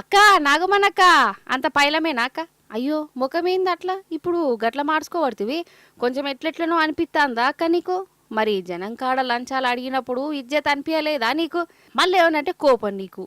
అక్క నాగమనక్క అంత పైలమేనా అక్క? అయ్యో ముఖమేంది అట్లా? ఇప్పుడు గట్ల మార్చుకోబడుతుంది కొంచెం ఎట్లెట్లనో అనిపిస్తాందా అక్క నీకు? మరి జనం కాడ లంచాలు అడిగినప్పుడు ఇజ్జత్ అనిపించలేదా నీకు? మళ్ళీ ఏమనంటే కోపం నీకు.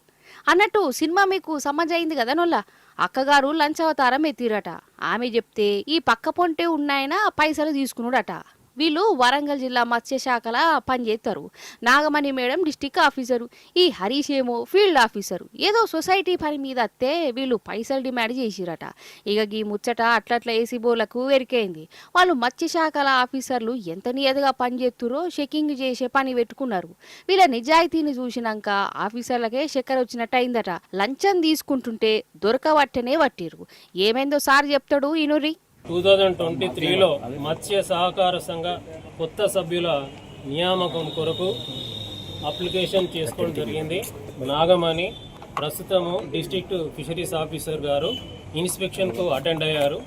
అన్నట్టు సినిమా మీకు సమ్మజ్ అయింది కదా నొల్ల? అక్కగారు లంచ్ అవతారం ఎత్తిరట. ఆమె చెప్తే ఈ పక్క పొంటే ఉన్నాయన? పైసలు తీసుకున్నాడట వీళ్ళు వరంగల్ జిల్లా మత్స్య శాఖల పనిచేస్తారు. Nagamani madam district officer. ఈ హరీష్ ఏమో ఫీల్డ్ ఆఫీసరు. ఏదో సొసైటీ పని మీద వస్తే వీళ్ళు పైసలు డిమాండ్ చేసిరట. ఇక ఈ ముచ్చట అట్లట్ల ఏసీబోలకు ఎరికైంది. వాళ్ళు మత్స్య శాఖల ఆఫీసర్లు ఎంత నియతగా పనిచేస్తురో చెకింగ్ చేసే పని పెట్టుకున్నారు. వీళ్ళ నిజాయితీని చూసినాక ఆఫీసర్లకే చక్కెర వచ్చినట్టు అయిందట లంచం తీసుకుంటుంటే దొరకవట్టనే పట్టిరు ఏమైందో సార్ చెప్తాడు ఇనురి టూ థౌజండ్ ట్వంటీ త్రీలో మత్స్య సహకార సంఘ కొత్త సభ్యుల నియామకం కొరకు అప్లికేషన్ చేసుకోవడం జరిగింది. నాగమణి ప్రస్తుతము డిస్ట్రిక్ట్ ఫిషరీస్ ఆఫీసర్ గారు ఇన్స్పెక్షన్కు అటెండ్ అయ్యారు.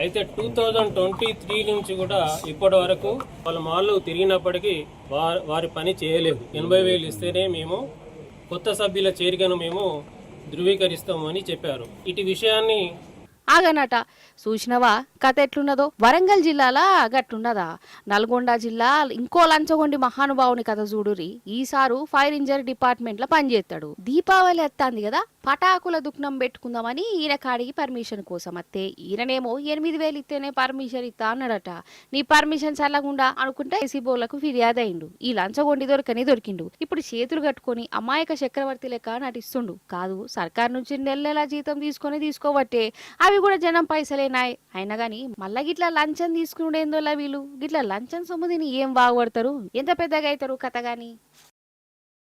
అయితే టూ థౌజండ్ ట్వంటీ త్రీ నుంచి కూడా ఇప్పటి వరకు వాళ్ళ మాళ్ళు తిరిగినప్పటికీ వారి వారి పని చేయలేదు. ఎనభై వేలు ఇస్తేనే మేము కొత్త సభ్యుల చేరికను మేము ధృవీకరిస్తామని చెప్పారు. ఇటు విషయాన్ని ఆగనట. చూసినవా? కథ ఎట్లున్నదో? వరంగల్ జిల్లాలా గట్లున్నదా? నల్గొండ జిల్లా ఇంకో లంచగొండి మహానుభావుని కథ చూడురి ఈసారు ఫైర్ ఇంజర్ డిపార్ట్మెంట్లో పనిచేస్తాడు దీపావళి ఎత్తాంది కదా పటాకుల దుఃఖం పెట్టుకుందామని ఈయన కాడికి పర్మిషన్ కోసం అత్తే ఈయననేమో ఎనిమిది వేలు ఇస్తేనే పర్మిషన్ ఇస్తా అన్నాడట. నీ పర్మిషన్ చల్లకుండా అనుకుంటే ఎసిబోలకు ఫిర్యాదు అయిండు ఈ లంచగొండి దొరకని దొరికిండు. ఇప్పుడు చేతులు కట్టుకొని అమాయక చక్రవర్తి లెక్క నటిస్తుండు. కాదు సర్కార్ నుంచి నెల నెల జీతం తీసుకొని తీసుకోబట్టే అవి కూడా జనం పైసలేనాయి అయినా గాని మళ్ళా గిట్లా లంచం తీసుకునేందోలా వీళ్ళు? గిట్లా లంచం సొమ్ము తిని ఏం బాగుపడతారు? ఎంత పెద్దగా అవుతారు కథ గాని?